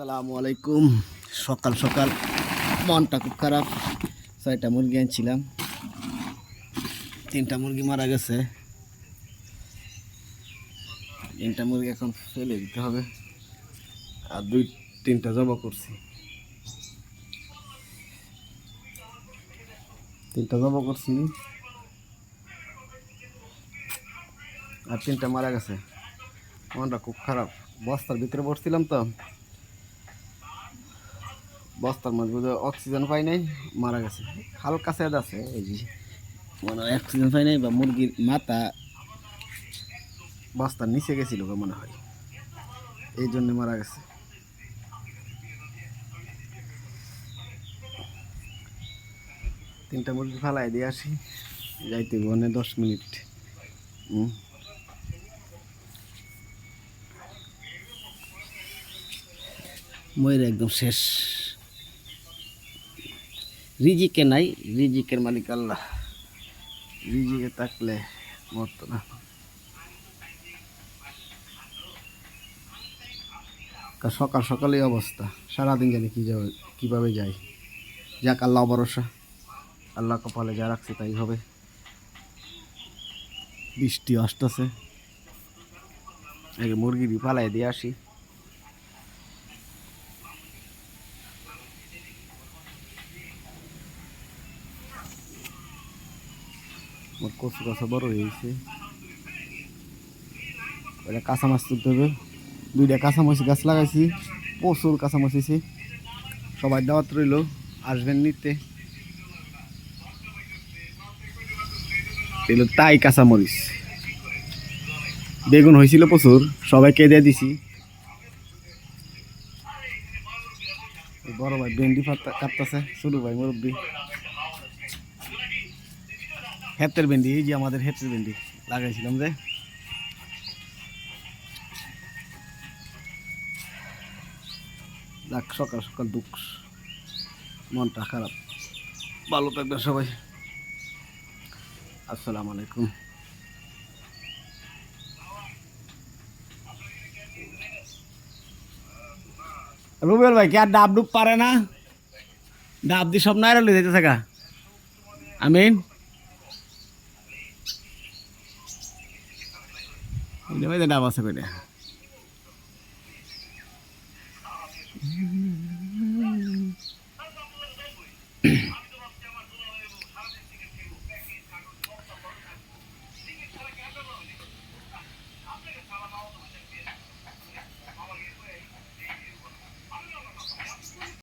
আসসালামু আলাইকুম। সকাল সকাল মনটা খুব খারাপ, ছয়টা মুরগি আনছিলাম। তিনটা মুরগি মারা গেছে। তিনটা মুরগি এখন ফেলে দিতে হবে। আর দুই, তিনটা জবা করছি। তিনটা জবা করছি। আর তিনটা মারা গেছে। মনটা খুব খারাপ। বস্তার ভিতরে বসছিলাম তো। বস্তার মধ্যে বোধহয় অক্সিজেন পাই নাই, মারা গেছে। হালকা সেদ আছে, এই যে, মনে অক্সিজেন পাই নাই বা মুরগির মাথা বস্তার নিচে গেছিল মনে হয়। এই জন্য মারা গেছে। তিনটা মুরগি ফালাই দিয়ে আসি, যাইতে বনে দশ মিনিট। ময়ূর একদম শেষ। রিজিকে নাই, রিজিকের মালিক আল্লাহ। রিজিকে থাকলে মরতো না। সকাল সকালেই অবস্থা। সারাদিন জানি কী যাবে কীভাবে যাই। যাক, আল্লাহ ভরসা। আল্লাহ কপালে যা রাখছে তাই হবে। বৃষ্টি আসতেছে। আগে মুরগি পালাই দিয়ে আসি। আমার কচু বড় হয়েছে এটা কাঁচা মাছ তুলতে হবে। দুইটা কাঁচা মাছ গাছ লাগাইছি। প্রচুর কাঁচা মাছ হয়েছে। সবাই দাওয়াত রইল, আসবেন নিতে। এগুলো তাই কাঁচা মরিচ। বেগুন হয়েছিল প্রচুর সবাইকে দিয়ে দিছি। বড় ভাই ভেন্ডি কাটতেছে, ছোট ভাই মুরব্বী। হেতের ভেন্ডি, এই যে আমাদের হেতের ভেন্ডি লাগাইছিলাম যে। যাক, সকাল সকাল দুঃখ, মনটা খারাপ। ভালো থাকবেন সবাই। আসসালামু আলাইকুম। রুবেল ভাই, কি আর ডাব ডুব পারে না? ডাব দিয়ে সব নাইরা লই যেতে থাকা আমিন। যে ডাব আছে কইটা